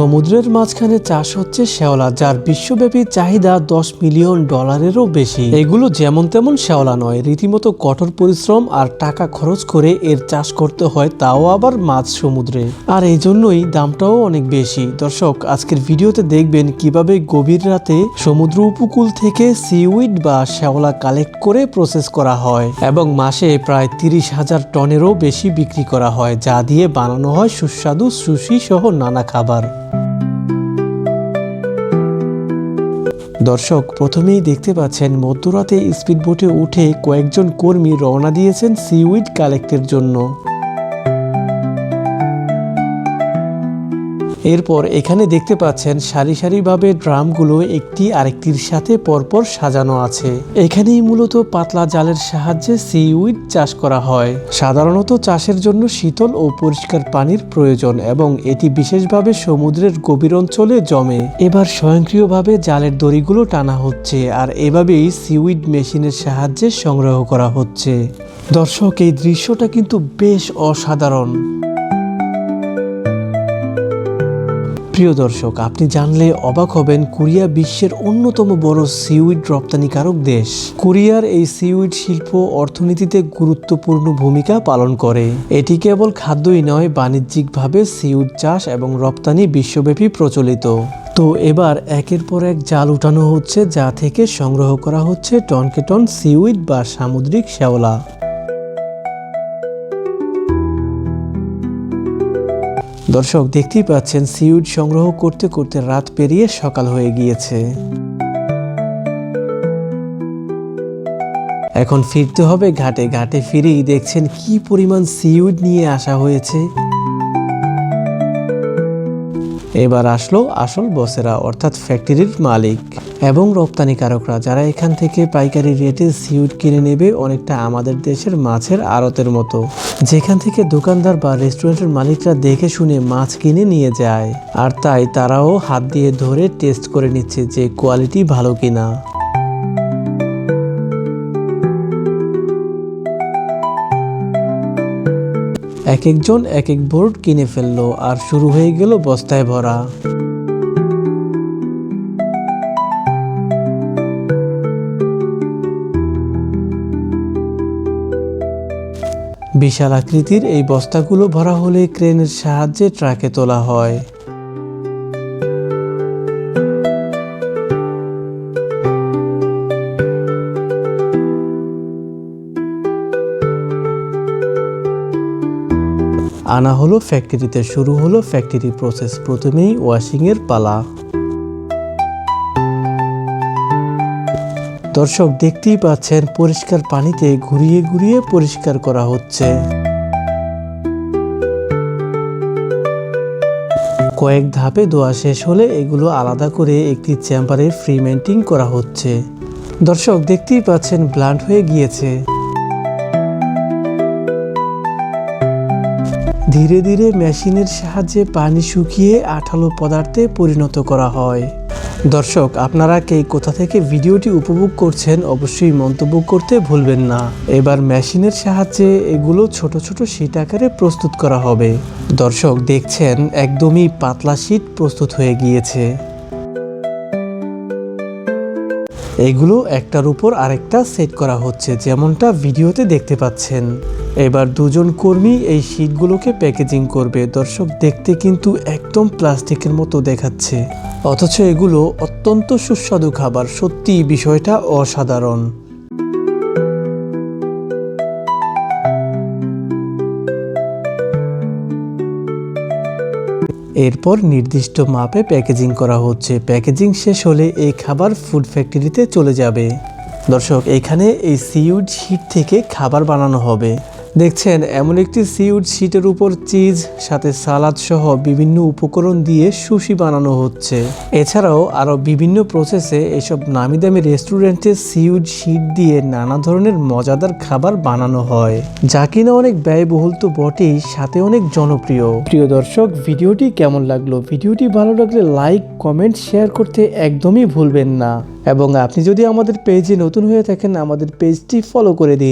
সমুদ্রের মাঝখানে চাষ হচ্ছে শ্যাওলা, যার বিশ্বব্যাপী চাহিদা দশ মিলিয়ন ডলারেরও বেশি। এগুলো যেমন তেমন শ্যাওলা নয়, রীতিমতো কঠোর পরিশ্রম আর টাকা খরচ করে এর চাষ করতে হয়, তাও আবার মাছ সমুদ্রে। আর এই জন্যই দামটাও অনেক বেশি। দর্শক, আজকের ভিডিওতে দেখবেন কীভাবে গভীর রাতে সমুদ্র উপকূল থেকে সিউইড বা শ্যাওলা কালেক্ট করে প্রসেস করা হয় এবং মাসে প্রায় তিরিশ হাজার টনেরও বেশি বিক্রি করা হয়, যা দিয়ে বানানো হয় সুস্বাদু সুশি সহ নানা খাবার। দর্শক প্রথমেই দেখতে পাচ্ছেন মধ্যরাতে স্পিডবোটে উঠে কয়েকজন কর্মী রওনা দিয়েছেন সিউইড কালেক্টের জন্য। এরপর এখানে দেখতে পাচ্ছেন সারি সারিভাবে ড্রামগুলো একটি আরেকটির সাথে পরপর সাজানো আছে। এখানেই মূলত পাতলা জালের সাহায্যে সিউইড চাষ করা হয়। সাধারণত চাষের জন্য শীতল ও পরিষ্কার পানির প্রয়োজন এবং এটি বিশেষভাবে সমুদ্রের গভীর অঞ্চলে জমে। এবার স্বয়ংক্রিয়ভাবে জালের দড়িগুলো টানা হচ্ছে আর এভাবেই সিউইড মেশিনের সাহায্যে সংগ্রহ করা হচ্ছে। দর্শক, এই দৃশ্যটা কিন্তু বেশ অসাধারণ। প্রিয় দর্শক, আপনি জানলে অবাক হবেন কোরিয়া বিশ্বের অন্যতম বড় সিউইড রপ্তানিকারক দেশ। কোরিয়ার এই সিউইড শিল্প অর্থনীতিতে গুরুত্বপূর্ণ ভূমিকা পালন করে। এটি কেবল খাদ্যই নয়, বাণিজ্যিকভাবে সিউইড চাষ এবং রপ্তানি বিশ্বব্যাপী প্রচলিত। তো এবার একের পর এক জাল উঠানো হচ্ছে, যা থেকে সংগ্রহ করা হচ্ছে টনকে টন সিউইড বা সামুদ্রিক শ্যাওলা। দর্শক, দেখতেই পাচ্ছেন, সিউড সংগ্রহ করতে করতে রাত পেরিয়ে সকাল হয়ে গিয়েছে। এখন ফিরতে হবে ঘাটে। ঘাটে ফিরেই দেখছেন কি পরিমাণ সিউড নিয়ে আসা হয়েছে। এবার আসলো আসল বসেরা, অর্থাৎ ফ্যাক্টরির মালিক। এবং রপ্তানিকারকরা, যারা এখান থেকে পাইকারি রেটে সিউড কিনে নেবে অনেকটা আমাদের দেশের মাছের আড়তের মতো। যেখান থেকে দোকানদার বা রেস্টুরেন্টের মালিকরা দেখে শুনে মাছ কিনে নিয়ে যায়। আর তাই তারাও হাত দিয়ে ধরে টেস্ট করে নিচ্ছে যে কোয়ালিটি ভালো কিনা। এক একজন এক এক বোর্ড কিনে ফেলল আর শুরু হয়ে গেল বস্তায় ভরা। বিশাল আকৃতির এই বস্তাগুলো ভরা হলে ক্রেনের সাহায্যে ট্রাকে তোলা হয়। আনা হলো ফ্যাক্টরিতে শুরু হলো ফ্যাক্টরি প্রসেস প্রথমেই ওয়াশিংয়ের পালা। দর্শক, দেখতেই পাচ্ছেন, পরিষ্কার পানিতে ঘুরিয়ে ঘুরিয়ে পরিষ্কার করা হচ্ছে। কয়েক ধাপে ধোয়া শেষ হলে এগুলো আলাদা করে একটি চেম্বারে ফ্রিমেন্টিং করা হচ্ছে। দর্শক, দেখতেই পাচ্ছেন ব্লান্ট হয়ে গিয়েছে। ধীরে ধীরে মেশিনের সাহায্যে পানি শুকিয়ে আঠালো পদার্থে পরিণত করা হয়। দর্শক, আপনারা কে কোথা থেকে ভিডিওটি উপভোগ করছেন অবশ্যই মন্তব্য করতে ভুলবেন না। এবার মেশিনের সাহায্যে এগুলো ছোট ছোট শীট আকারে প্রস্তুত করা হবে। দর্শক, দেখছেন, একদমই পাতলা শীট প্রস্তুত হয়ে গিয়েছে। এগুলো একটার উপর আরেকটা সেট করা হচ্ছে, যেমনটা ভিডিওতে দেখতে পাচ্ছেন। এবার দুজন কর্মী এই শীটগুলোকে প্যাকেজিং করবে। দর্শক, দেখতে কিন্তু একদম প্লাস্টিকের মতো দেখাচ্ছে। অথচ এগুলো অত্যন্ত সুস্বাদু খাবার। সত্যি বিষয়টা অসাধারণ। এরপর নির্দিষ্ট মাপে প্যাকেজিং করা হচ্ছে। প্যাকেজিং শেষ হলে এই খাবার ফুড ফ্যাক্টরিতে চলে যাবে। দর্শক, এখানে এই সিউড শিট থেকে খাবার বানানো হবে। দেখছেন, এমন একটি সিউড শিটের উপর চিজ সাথে সালাদ সহ বিভিন্ন উপকরণ দিয়ে সুশি বানানো হচ্ছে। এছাড়াও আরও বিভিন্ন প্রসেসে এসব নামি দামি রেস্টুরেন্টে সিউড শিট দিয়ে নানা ধরনের মজাদার খাবার বানানো হয়। যা কিনা অনেক ব্যয়বহুল তো বটেই, সাথে অনেক জনপ্রিয়। প্রিয় দর্শক, ভিডিওটি কেমন লাগল? ভিডিওটি ভালো লাগলে লাইক কমেন্ট শেয়ার করতে একদমই ভুলবেন না। এবং আপনি যদি আমাদের পেজে নতুন হয়ে থাকেন, আমাদের পেজটি ফলো করে দিন।